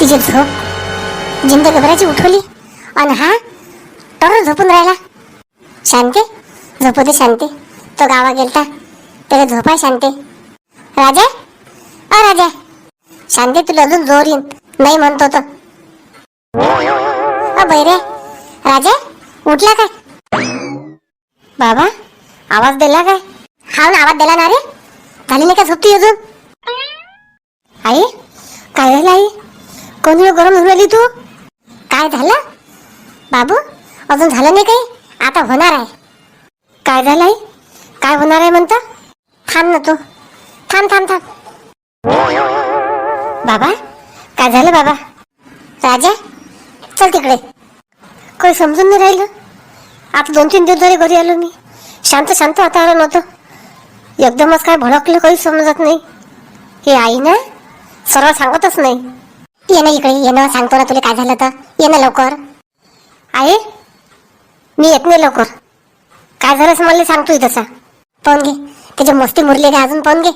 तिची झोप जिंद घबराची उठवली. आणि हा तर झोपून राहिला. शांती? झोपू दे शांती. तो गावा गेलता. त्याला झोपाय शांती. राजा? अ राजा. शांती तुला अजून जोर येईन. नाही म्हणतो तो. अ बैरे. राजा उठला काय? बाबा आवाज दिला काय? हा ना आवाज दिला ना रे. झाली नाही का झोपती अजून? आई काय झालं आई? कोणी गरम होऊन राहिली तू? काय झालं? बाबू अजून झालं नाही काही? आता होणार आहे. काय झालं आहे काय होणार आहे म्हणता? थांब ना तू. थांब थांब थांब. बाबा काय झालं बाबा? राजा चल तिकडे. काही समजून नाही राहिलं? आता दोन तीन दिवस झाले घरी आलो मी. शांत शांत वातावरण होतं. एकदमच काय भडकलं काही समजत नाही. हे आई ना सर्व सांगतच नाही. ये ना इकडे ये ना सांगतो ना तुला काय झालं तर. ये ना लवकर. आहे मी येत नाही लवकर. काय झालं असं मला सांगतो तसा पाहून घे. त्याची मस्ती मुरली का अजून? पाहून घे.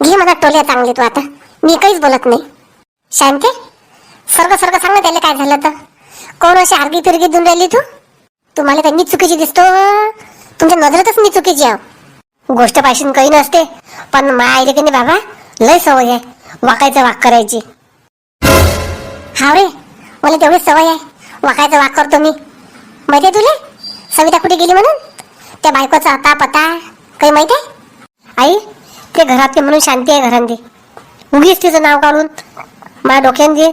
घे मला टोल्या चांगली तू आता. मी काहीच बोलत नाही. शांते सर्ग सर्ग सांग ना त्याला काय झालं तर. कोण अशी आरगी तिरगी देऊन राहिली तू? तुम्हाला त्यांनी चुकीची दिसतो? तुमच्या नजरेतच मी चुकीची आहो. गोष्ट पाहिजे काही नसते. पण मा आईले की नाही बाबा? लय सवय आहे. वाकायचं वाक करायची. हा रे मला तेवढीच सवय आहे. वाकायचं वाक करतो मी. माहिती आहे तुला? सविता कुठे गेली म्हणून? त्या बायकोचा आता पता काही माहिती आहे? आई ते घरात म्हणून शांती आहे घरांनी उगीच तिचं नाव काढून माझ्या डोक्याने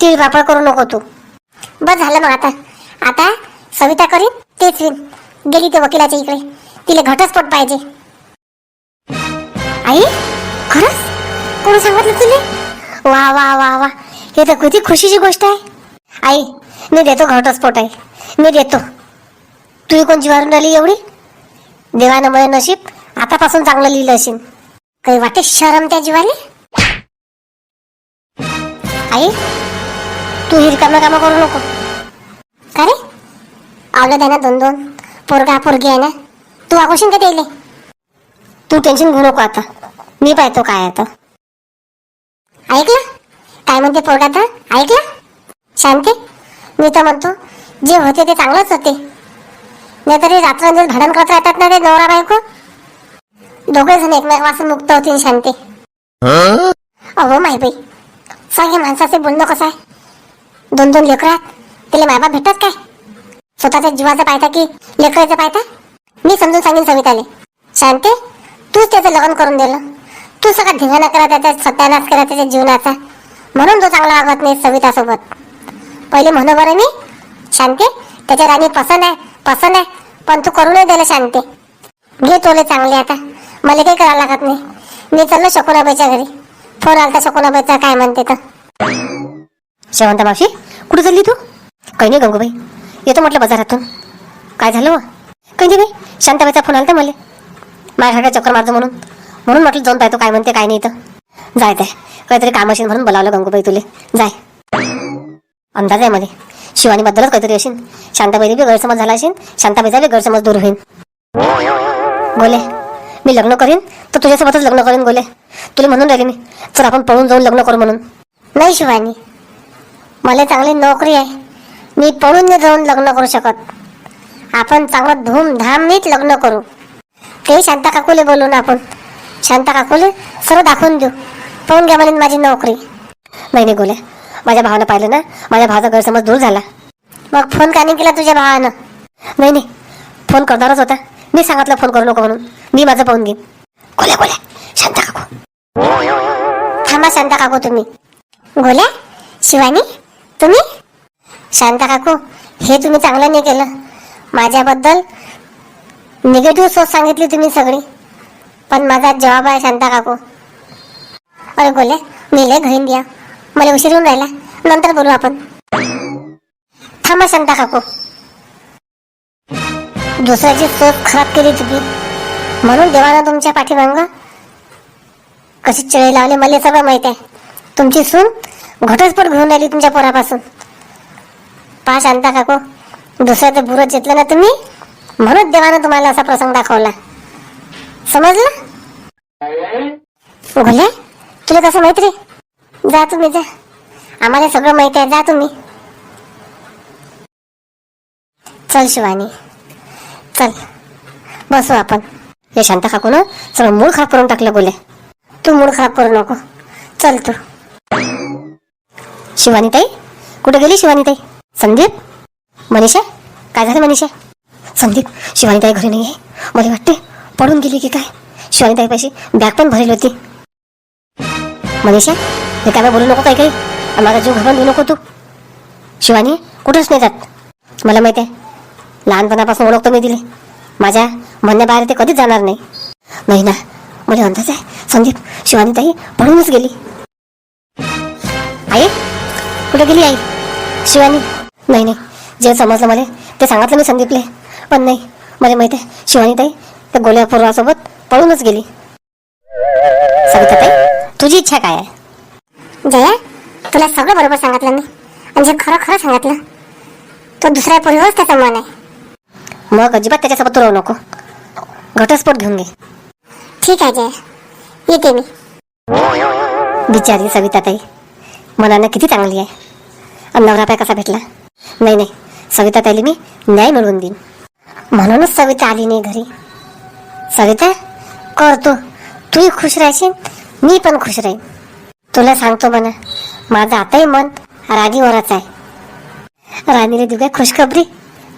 ती वापर करू नको तू. बस झालं मग आता. आता सविता करीन तेच विन गेली ते वकिलाच्या इकडे. तिला घटस्फोट पाहिजे. आई खरंच? कोण सांगितलं तुले? वा वा वा वा. हे तर किती खुशीची गोष्ट आहे आई मी देतो घटस्फोट आहे मी देतो। तू कोण जीवारून राहिली एवढी? देवानं मय नशीब आतापासून चांगलं लिहिलं असेल. काही वाटे शरम त्या जीवाले? आई तू ही रिकाम्या कामं करू नको. का रे? आवलं ना दोन दोन. पोरगा पोरगी आहे ना. तू आगोशीन का त्याले? तू टेन्शन घेऊ नको आता. मी पाहतो काय आता. काय म्हणते पोरगा तर ऐकलं? शांती? मी तर म्हणतो जे होते ते चांगलंच होते. नाहीतरी रात्रंदिवस भांडण करत राहतात ना ते नवरा बायको? दोघे जण एकमेकापासून मुक्त होतील शांती. अहो माय बाई. सांगे माणसाचे बोलणं कसं आहे? दोन दोन लेकरात तिला मायबाप भेटतात काय? स्वतःच्या जीवाचं पाहता की लेकराचं पाहता मी समजून सांगेन सविताले. शांते तूच त्याचं लग्न करून दिलं. तू सगळा धिंगाणा करा त्याचा सत्यानाश करा त्याच्या जीवनाचा. म्हणून तो चांगला वागत नाही सवितासोबत. पहिले म्हणू बरं मी शांते त्याच्या राणी पसंत आहे पसंत आहे पण तू करू नाही दिलं शांते. घे तोले चांगले आता मला काही करावं लागत नाही. मी चाललो शकुनाबाईच्या घरी. फोन आलता शकुनाबाईचा काय म्हणते तर. शेवंता मावशी कुठे चालली तू? काही नाही गंगूबाई. येतो म्हटलं बाजारातून. काय झालं काही नाही बाई शांताबाईचा फोन आलता मला. माझ्या चक्कर मारतो म्हणून. म्हणून म्हटलं जाऊन पाहतो काय म्हणते काय नाही तर. जाय ते काहीतरी काम असेल म्हणून बोलावलं गंगूबाई तुले. जाय. अंदाज आहे मध्ये शिवानीबद्दलच काहीतरी असेल. शांताबाई बी गैरसमज झाला असेल. शांताबाईचा बी गैरसमज दूर होईल बोले मी लग्न करीन तर तुझ्यासोबतच लग्न करीन बोले तुला म्हणून राहिले मी तर आपण पळून जाऊन लग्न करू म्हणून. नाही शिवानी. मला चांगली नोकरी आहे. मी पळून नाही जाऊन लग्न करू शकत. आपण चांगलं धूमधामीत लग्न करू. ते शांता काकूले ना आपण. शांता काकूले सर्व दाखवून देऊ. पाहून घ्या म्हणे माझी नोकरी. नाही नाही गोल्या माझ्या भावानं पाहिलं ना माझ्या भावाचा गैरसमज दूर झाला. मग फोन का नाही केला तुझ्या भावानं? नाही नाही फोन करणारच होता. मी सांगितलं फोन करू नको म्हणून. मी माझं पाहून घेईन. गोल्या गोल्या शांता काकू थांबा शांता काकू तुम्ही. गोल्या शिवानी तुम्ही? शांता काकू हे तुम्ही चांगलं नाही केलं. माझ्याबद्दल निगेटिव्ह सोच सांगितली तुम्ही सगळी. पण माझा जवाब आहे शांता काकू. अरे बोले मी लय घेऊन द्या. मला उशीर होऊन राहिला. नंतर बोलू आपण. थांबा शांता काकू. दुसऱ्याची सोच खराब केली तुम्ही म्हणून देवानं तुमच्या पाठीमांग कशी चळे लावले मला सगळं माहीत आहे. तुमची सून घटस्फोट घेऊन आली तुमच्या पोरापासून. पा शांता काकू दुसऱ्याचं बुरत घेतलं ना तुम्ही म्हणून देवानं तुम्हाला असा प्रसंग दाखवला. समजलं? घोल्या तुला कसं माहीत रे? जा तुम्ही जा. आम्हाला सगळं माहिती आहे जा तुम्ही. चल शिवानी. चल. बसू आपण. हे शांत काकू ना सगळं मूळ खराब करून टाकलं बोले तू मूड खराब करू नको. चल तू. शिवानी ताई कुठे गेली शिवानी ताई संदीप? मनीषा? काय झालं मनीषा? संदीप शिवानी ताई घरी नाही आहे मला वाटते पडून गेली की काय? शिवानी ताई पैसे बॅग पण भरेल होती. मनीषा हे काय बोलू नको काही काही माझा जीव घाबरून देऊ नको तू. शिवानी कुठंच नाही जात. मला माहिती आहे लहानपणापासून ओळखतो मी दिले. माझ्या म्हणण्याबाहेर ते कधीच जाणार नाही. नाही ना मला अंदाज आहे संदीप शिवानी ताई गेली. आई कुठे गेली आई? शिवानी नाही नाही. जे समजलं मला ते सांगितलं मी संदीपले. पण नाही मला माहिती आहे शिवानी ताई त्या गोल्या पोरासोबत पळूनच गेली. सविता ताई तुझी इच्छा काय आहे? जया तुला सगळं बरोबर सांगितलं मी. आणि जे खरं खरं सांगितलं तो दुसऱ्या पोरीवरच त्याचा मन आहे. मग अजिबात त्याच्यासोबत तू राहू नको. घटस्फोट घेऊन घे. ठीक आहे जया. येते मी. बिचारी सविताताई मनानं किती चांगली आहे. आणि नवरा पाय कसा भेटला? नाही नाही. सविताताईला मी न्याय मिळवून देईन. म्हणूनच सविता आली नाही घरी. सविता करतो तूही खुश राहशील मी पण खुश राहीन. तुला सांगतो म्हणा माझं आताही मन रागीवरच आहे. राणीला देऊ काय खुशखबरी?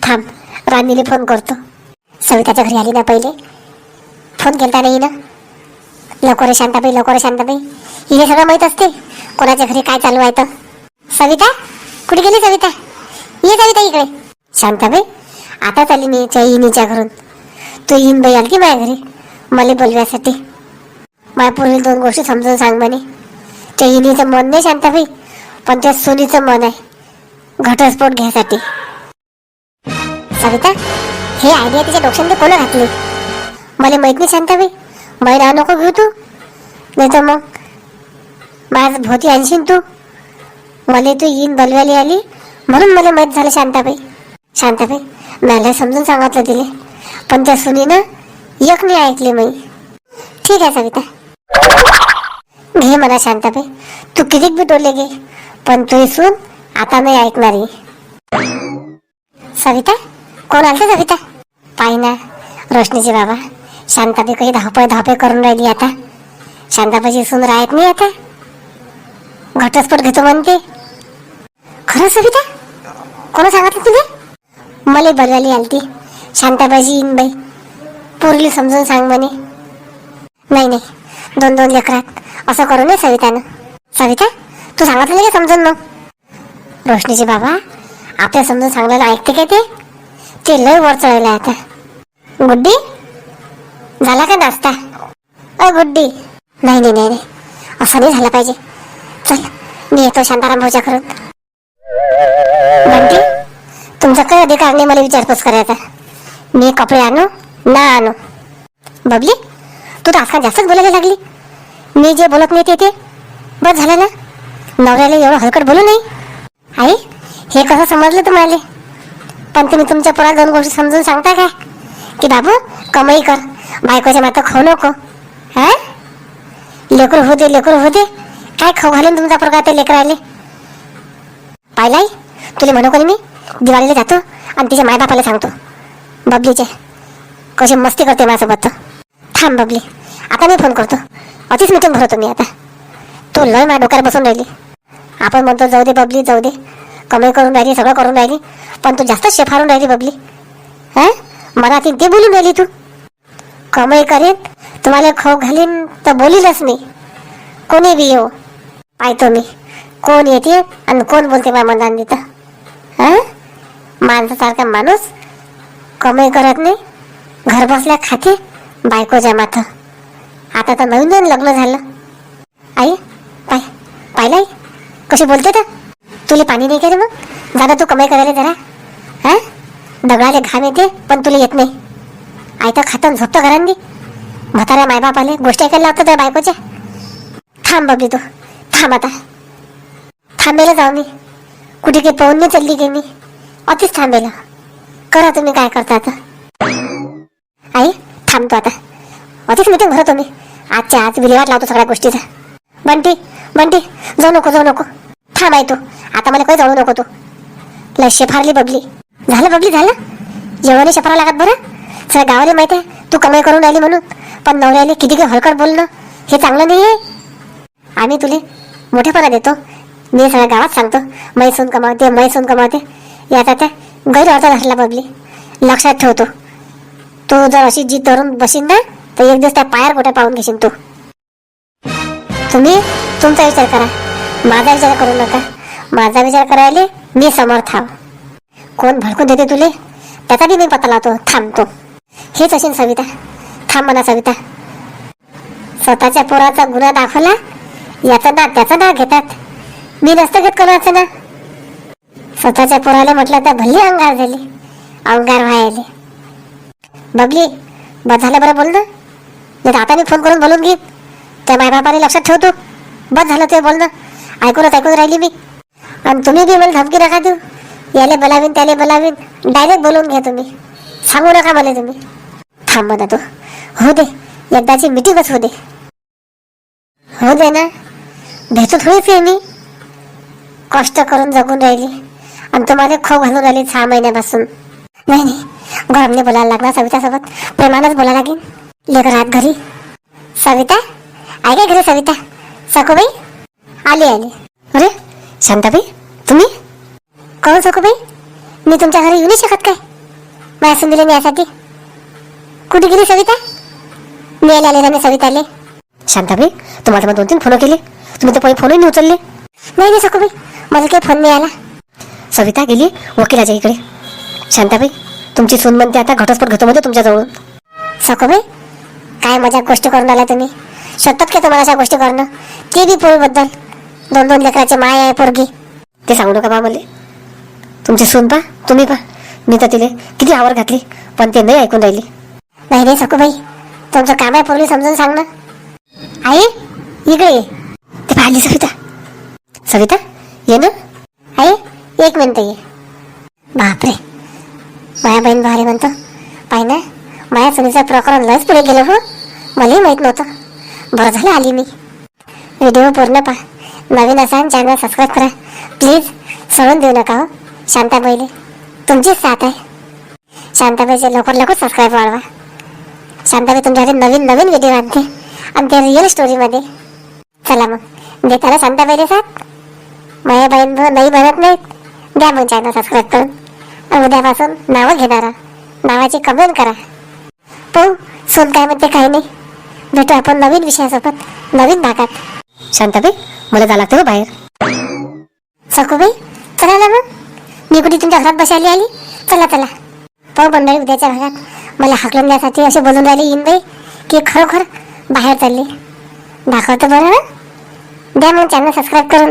थांब राणीला फोन करतो. सविताच्या घरी आली ना पहिले? फोन केलता नाही ना? लवकर शांताबाई लवकर शांताबाई. हिने सगळं माहीत असते कोणाच्या घरी काय चालू आहे तर. सविता कुठे गेली सविता? ये सविता इकडे. शांताबाई आता आली मी इनीच्या घरून. तू येईन बाई आली की माझ्या घरी? मला बोलव्यासाठी. माझ्या पूर्वी दोन गोष्टी समजून सांग म्हणे. त्या हिनीचं मन नाही शांताबाई पण त्या सोनीचं मन आहे. घटस्फोट घ्यायसाठी. सविता हे आयडिया तिच्या डोक्यात कोणा घातली? मला माहीत नाही शांताबाई बाई. नाव नको घेऊ तू. नाही तर मग माझ भोवती आणशीन तू. मला तू येईन बलवाली आली म्हणून मला माहीत झालं शांताबाई. शांताबाई मला समजून सांगितलं तिला. पण त्या सुनीनं एक नाही ऐकली मी. ठीक आहे सविता. घे मला शांताबाई. तू किती बी टोले घे पण तुही सून आता नाही ऐकणारी सविता कोण आलं सविता? पाय ना रोशनीचे बाबा. शांताबाई काही धावपळ धावपळ करून राहिली आता. शांताबाईची सून राहत नाही आता. घटस्फोट घेतो म्हणते. खरं सविता? कोण सांगितलं तुझे? मला बलवाली आलती. शांताबाजी येईन बाई. पोरली समजून सांग म्हणे. नाही नाही. दोन दोन लेकरात. असं करू नये सवितानं. सविता तू सांगितलं नाही का समजून मग. रोशनीचे बाबा आपल्या समजून सांगलेलं ऐकते काय ते? ते लय वर चढायला आता. गुड्डी? झाला का नाश्ता? अ गुड्डी. नाही नाही नाही नाही. असं नाही झालं पाहिजे. चल मी येतो शांताराम भाऊच्या करून बंटी तुमचा काही अधिकार नाही मला विचारपूस करायचा? मी कपडे आणू ना आणू. बबली तू तर आजकाल जास्तच बोलायला लागली. मी जे बोलत नाही ते ते. बस झालं ना? नवऱ्याला एवढं हलकट बोलू नाही आई हे कसं समजलं तुम्हाला? पण तुम्ही तुमच्या पुरात दोन गोष्टी समजून सांगता काय? की बाबू कमाई कर. बायकोच्या मात्र खाऊ नको. हा? लेकरू होते लेकरू होते काय खाऊ घालून तुमचा प्रकार ते लेकराले पाहिलाय तुला म्हणू कोणी मी? दिवाळीला जातो आणि तिच्या मायबापाला सांगतो. बबलीचे. कशी मस्ती करते माझ्यासोबत थांब बबली. आता मी फोन करतो. अतिच मिटिंग भरवतो मी आता. तू लय माझ्या डोक्यावर बसून राहिली. आपण म्हणतो जाऊ दे बबली जाऊ दे. कमाई करून राहिली सगळं करून राहिली. पण तू जास्त शेफारून राहिली बबली. हा? मनातील ते बोलून राहिली तू. कमाई करेन तुम्हाला खाऊ घालीन तर बोलीलच नाही कोणी बी येऊ. पाहतो मी. कोण येते आणि कोण बोलते माझ्या मनात तिथं हा? माणसासारखा माणूस कमाई करत नाही? घर बसल्या खाते बायकोच्या माथ आता तर नवीन नवीन लग्न झालं. आई पाय पाहिलं आई कशी बोलते तर? तुला पाणी नाही का रे मग? दादा तू कमाई करायला जरा. हा? दगडाले घाम येते पण तुला येत नाही. आई तर खातं झोपतं घरांनी. म्हाताऱ्या मायबाप आले गोष्टी ऐकायला लागतं त्या बायकोच्या थांब बबली तू. थांब आता. थांबेला जाऊ मी. कुठे काही पाहून नाही चालली गे मी अतिच थांबेला करा तुम्ही काय करता आता. आई थांबतो आता. अधिक मिटिंग भरतो मी आजच्या आज विल्हेवाट लावतो सगळ्या गोष्टीचा. बंटी बंटी जाऊ नको जाऊ नको. थांब आहे तू. आता मला काही जाऊ नको तू. लय शेफारली बबली. झालं बबली झालं? जेवणी शेफारा लागत बरं? सगळ्या गावाला माहिती आहे तू कमाई करून राहिली म्हणून. पण नवऱ्याला किती काही हलकट बोलणं? हे चांगलं नाही आहे आम्ही तुले मोठेपणा देतो. मी सगळ्या गावात सांगतो. मैसून कमावते मैसून कमावते. याचा त्या गैरअर्थ धरला बबली लक्षात ठेवतो तू. जर अशी जीत धरून बसीन ना तर एक दिवस त्या पायावर कुठे पाहून घेशील तू. तुम्ही तुमचा विचार करा. माझा विचार करू नका. माझा विचार करायला मी समर्थ आहो कोण भडकून देते तुले? त्याचा बी मी पत्ता लावतो. थांबतो हेच असेल सविता. थांब म्हणा सविता. स्वतःच्या पोराचा गुन्हा दाखवला याचा ना त्याचा ना घेतात. मी नसतं घेत कोणाचं ना. स्वतःच्या पोराला म्हटलं तर भल्ली अंगार झाली. अंगार व्हायले. बबली बस झालं बरं बोल ना. नाही आता मी फोन करून बोलून घेत त्या मायबापाने लक्षात ठेवतो बस झालं ते बोलणं. ऐकूनच ऐकून राहिली मी. आणि तुम्ही बी मला धमकी नका देऊ. याले बोलावीन त्याले बोलावीन. डायरेक्ट बोलून घ्या तुम्ही. सांगू नका मला तुम्ही. थांब ना तू. हो दे. एकदाची मिटिंगच हो दे. हो दे ना. भेटू थोडीच आहे मी. कष्ट करून जगून राहिली. आणि तुम्हाला खो घालून राहिली सहा महिन्यापासून. नाही नाही. गौरवने बोलायला लागणार सवितासोबत. प्रेमानच बोलायला लागेल. लेकर आत घरी. सविता? आहे काय घरी सविता? सखूबाई? आली आली. अरे शांताबाई तुम्ही? कोण सखूबाई? मी तुमच्या घरी येऊ नाही शकत काय? माझ्या सुंदरीने न्यायासाठी. कुठे गेली सविता? मी आले आले ना सविताले. शांताबाई तुम्हाला मग दोन तीन फोन केले. तुम्ही तर पहिले फोनही नाही उचलले. नाही नाही सखूबाई. मला काही फोन नाही आला. सविता गेली वकिलाच्या इकडे. शांताबाई तुमची सून म्हणते आता घटस्फोट घेतो म्हणजे तुमच्याजवळून. सखूबाई काय मजा गोष्टी करून आल्या तुम्ही? शतत का तुम्हाला अशा गोष्टी करणं. ते बी पोळीबद्दल दोन दोन लेकराचे माय आहे पोरगी. ते सांगू नका बा मला. तुमची सून पा तुम्ही पा. मी तर तिले किती आवर घातली पण ते नाही ऐकून राहिली. नाही रे सखूबाई तुमचं काम आहे पोरगी समजून सांग ना आई इकडे ये. ते पाहिली सविता. सविता ये ना. एक म्हणतो ये. बापरे. माया बहीण भारी म्हणतो. पाय ना माया सुनीचं प्रकरण लयच पुढे गेलं हो. मलाही माहीत नव्हतं. बरं झालं आली मी. व्हिडिओ पूर्ण पहा. नवीन असा चॅनल सबस्क्राईब करा. प्लीज सोडून देऊ नका हो. शांताबाईले. तुमचीच साथ आहे. शांताबाईचे लवकर लवकर सबस्क्राईब वाढवा. शांताबाई तुमच्यासाठी नवीन नवीन व्हिडिओ आणते. आणि त्या रिअल स्टोरीमध्ये चला मग. देताना शांताबाईले साथ. माझ्या बहीण नाही म्हणत नाहीत. द्या मग चॅनल सबस्क्राईब करून उद्यापासून नावं घेणारा. नावाची कमेंट करा. पाहू सोन काय म्हणते काही नाही. भेटू आपण नवीन विषयासोबत नवीन भागात. शांताबाई मला जा लागतं बाहेर. सखूबाई चला ना मग. मी कुठे तुमच्या घरात बसायला आली? चला चला. पाहू मंडळी उद्याच्या भागात. मला हाकलून द्यासाठी असे बोलून राहिले येईन बाई की खरोखर बाहेर चालली. दाखवतो बरं ना? द्या मग चॅनल सबस्क्राईब करून.